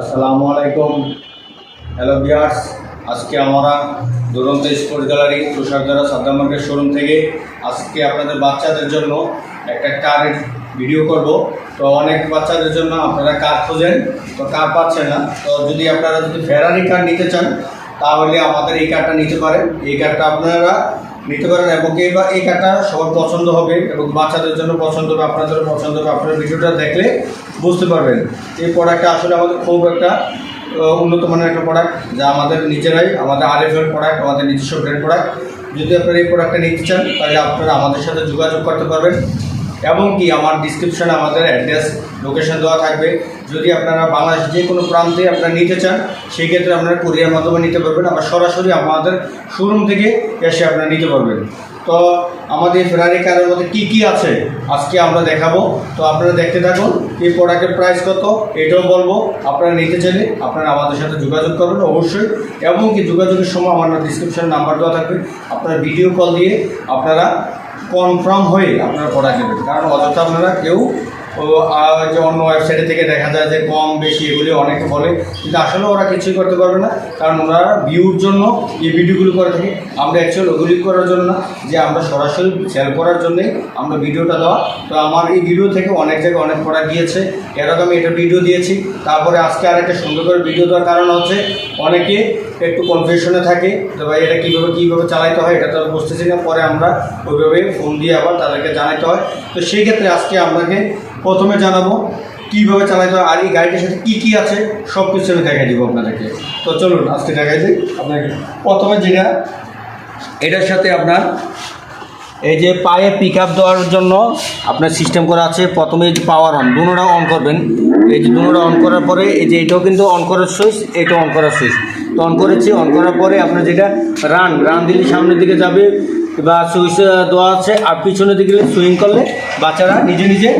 আসসালামু আলাইকুম। হ্যালো বিয়ার্স আজকে আমরা Duranta sports gallery Tushardhara Saddam market showroom থেকে আজকে আপনাদের বাচ্চাদের জন্য একটা কারের ভিডিও করব। তো অনেক বাচ্চাদের জন্য আপনারা কার খোঁজেন, তো কার পাচ্ছেন না, তো যদি আপনারা যদি ফেরারি কার নিতে চান, তাহলে আমাদের এই কারটা নিতে পারেন। এই কারটা আপনারা নিতে পারেন এবং এই বা- এই কাটা সবার পছন্দ হবে এবং বাচ্চাদের জন্য পছন্দ হবে, আপনাদের পছন্দ হবে। আপনারা ভিডিওটা দেখলে বুঝতে পারবেন। এই প্রোডাক্টটা আসলে আমাদের খুব একটা উন্নত মানের একটা প্রোডাক্ট যা আমাদের নিজেরাই, আমাদের আরএফএল প্রোডাক্ট আমাদের নিজস্ব ব্র্যান্ড প্রোডাক্ট যদি আপনারা এই প্রোডাক্টটা নিতে চান, তাহলে আপনারা আমাদের সাথে যোগাযোগ করতে পারবেন। এবং কি আমার ডিসক্রিপশানে আমাদের অ্যাড্রেস লোকেশন দেওয়া থাকবে। যদি আপনারা বাংলাদেশ যে কোনো প্রান্তে আপনারা নিতে চান, সেই ক্ষেত্রে আপনারা কুরিয়ার মাধ্যমে নিতে পারবেন। আবার সরাসরি আমাদের শোরুম থেকে এসে আপনারা নিতে পারবেন। তো আমাদের ফেরারি কারের মধ্যে কী কী আছে আজকে আমরা দেখাবো। তো আপনারা দেখতে থাকুন এই প্রোডাক্টের প্রাইস কত, এটাও বলব। আপনারা নিতে চাইলে আপনারা আমাদের সাথে যোগাযোগ করবেন অবশ্যই। এবং কি যোগাযোগের সময় আমার ডিসক্রিপশন নাম্বার দেওয়া থাকবে। আপনারা ভিডিও কল দিয়ে আপনারা কনফার্ম হয়ে আপনারা প্রোডাক্ট নেবেন। কারণ অযথা আপনারা কেউ ও, যে অন্য ওয়েবসাইটে থেকে দেখা যায় যে কম বেশি এগুলি অনেকে বলে কিন্তু আসলে ওরা কিছুই করতে পারবে না কারণ ওরা ভিউর জন্য এই ভিডিওগুলো করে থাকে। আমরা অ্যাকচুয়াল ওগুলি করার জন্য না যে আমরা সরাসরি সেল করার জন্যই আমরা ভিডিওটা দেওয়া। তো আমার এই ভিডিও থেকে অনেক জায়গায় অনেক প্রোডাক্ট গিয়েছে এরকম আমি এটা ভিডিও দিয়েছি। তারপরে আজকে আর একটা সুন্দর করে ভিডিও দেওয়ার কারণ হচ্ছে অনেকে একটু কনফিউশনে থাকে তো ভাই এটা কীভাবে কীভাবে চালাইতে হয়, এটা তো বুঝতেছি না। পরে আমরা ওইভাবে ফোন দিয়ে আবার তাদেরকে জানাতে হয়। তো সেই ক্ষেত্রে আজকে আপনাকে প্রথমে জানাব কীভাবে চালাইতে হয় আর এই গাড়িটার সাথে কী কী আছে, সব কিছু আমি দেখাই দিব আপনাদেরকে। তো চলুন, আজকে দেখাই দিই আপনাকে। প্রথমে যেটা, এটার সাথে আপনার এই যে পায়ে পিক আপ দেওয়ার জন্য আপনার সিস্টেম করা আছে। প্রথমে যে পাওয়ার অন দুটোটা অন করবেন। এই যে দুটোটা অন করার পরে এই যে এটাও কিন্তু অন করার সুইচ এটা অন করার সুইচ তো অন করেছি অন করার পরে আপনার যেটা রান রান দিলে সামনের দিকে যাবে বা সুইচ দেওয়া আছে, আর পিছনের দিকে সুইং করলে বাচ্চারা নিজে নিজে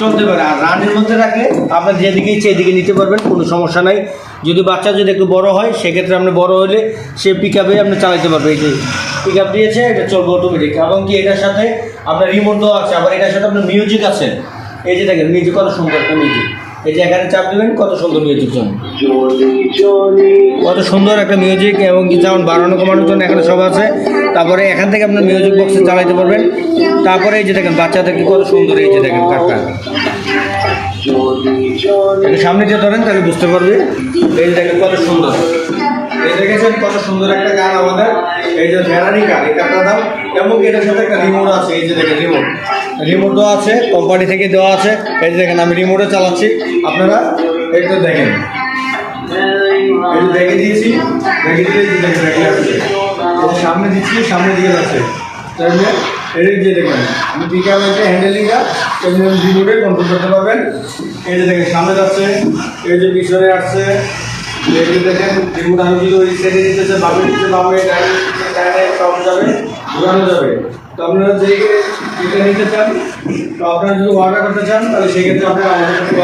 চলতে পারে। আর রানের মধ্যে রাখলে আপনার যেদিকে ইচ্ছে এদিকে নিতে পারবেন, কোনো সমস্যা নাই। যদি বাচ্চা যদি একটু বড় হয়, সেক্ষেত্রে আপনি বড় হলে সে পিক আপে আপনি চালাতে পারবে এই যে পিক আপ দিয়েছে, এটা চলবে অটোমেটিক এবং কি এটার সাথে আপনার রিমোট দেওয়া আছে, আবার এটার সাথে আপনার মিউজিক আছে। এই যে দেখেন মিউজিক কত সুন্দর মিউজিক এই যে এখানে চাপ দেবেন, কত সুন্দর মিউজিক চলে কত সুন্দর একটা মিউজিক এবং যেমন বাড়ানো কমানোর জন্য এখানে সব আছে। তারপরে এখান থেকে আপনার মিউজিক বক্সে চালাইতে পারবেন। তারপরে এই যে দেখেন বাচ্চাদেরকে কত সুন্দর এই যে দেখেন কাকা সামনে দিয়ে ধরেন, তাহলে বুঝতে পারবে। এই যে দেখেন কত সুন্দর। এই দেখেছেন কত সুন্দর একটা গান আমাদের। এই যে ফেরারি গান এই দাম এবং এটার সাথে একটা রিমোট আছে, এই যে দেখেন রিমোট রিমোট দেওয়া আছে কোম্পানি থেকে দেওয়া আছে। এই দেখেন, আমি রিমোটে চালাচ্ছি। আপনারা একটু দেখেন। দেখে দিয়েছি, দেখে দিলে এই যে দেখেন রেখে আসছে এই যে সামনে দিচ্ছি, সামনে দিকে যাচ্ছে। তাহলে এই যে দেখেন, আমি পিকআপ হচ্ছে হ্যান্ডেলিংটা রিমোটে কন্ট্রোল করতে দেখেন, সামনে যাচ্ছে আসছে। দেখেন আমি যাবে যাবে। তো আপনারা যে এটা নিতে চান, তো আপনারা যদি অর্ডার করতে চান, তাহলে সেক্ষেত্রে আপনারা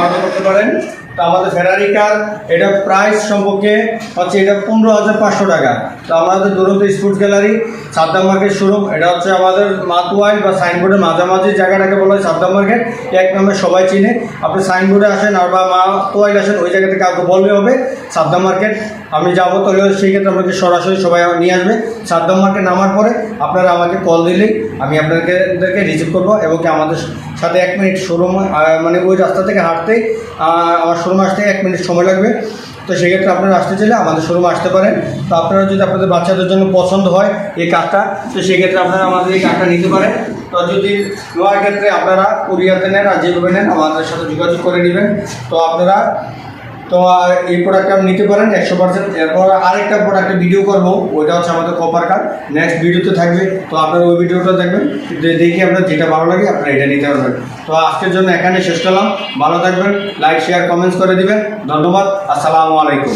অর্ডার করতে পারেন। তো আমাদের ফেরারি কার এটা প্রাইস সম্পর্কে হচ্ছে এটা পনেরো হাজার পাঁচশো টাকা। তো আমাদের Duranta sports gallery Saddam market showroom এটা হচ্ছে আমাদের মাতুয়াইল বা সাইনবোর্ডের মাঝামাঝি জায়গাটাকে বলা হয় সাদ্দাম মার্কেট এক নামে সবাই চিনে। আপনি সাইনবোর্ডে আসেন আর বা মাতুয়াইল আসেন, ওই জায়গাতে কাউকে বললে হবে, সাদ্দাম মার্কেট আমি যাব তাহলে সেই ক্ষেত্রে আপনাকে সরাসরি সবাই নিয়ে আসবে। সাদ্দাম মার্কেট নামার পরে আপনারা আমাকে কল দিলেই আমি আপনাদেরকে রিসিভ করব এবং আমাদের সাথে এক মিনিট শোরুম মানে ওই রাস্তা থেকে হাঁটতে আমার শোরুম আসতে এক মিনিট সময় লাগবে। তো সেক্ষেত্রে আপনারা আসতে চাইলে আমাদের শোরুমে আসতে পারেন। তো আপনারা যদি আপনাদের বাচ্চাদের জন্য পছন্দ হয় এই কাঠটা তো সেক্ষেত্রে আপনারা আমাদের এই কাঠটা নিতে পারেন। তো যদি নেওয়ার ক্ষেত্রে আপনারা কুরিয়াতে নেন আর যেভাবে নেন, আমাদের সাথে যোগাযোগ করে নেবেন। তো আপনারা তো এই প্রোডাক্টটা আপনি নিতে পারেন একশো পার্সেন্ট এরপর আরেকটা প্রোডাক্টের ভিডিও করব, ওইটা হচ্ছে আমাদের কপার কার্ড নেক্সট ভিডিওতে থাকবে, তো আপনারা ওই ভিডিওটা দেখবেন দেখি দেখে আপনার যেটা ভালো লাগে আপনারা এটা নিতে পারবেন। তো, আজকের জন্য এখানে শেষ করলাম। ভালো থাকবেন লাইক শেয়ার কমেন্টস করে দিবেন। ধন্যবাদ, আসসালামু আলাইকুম।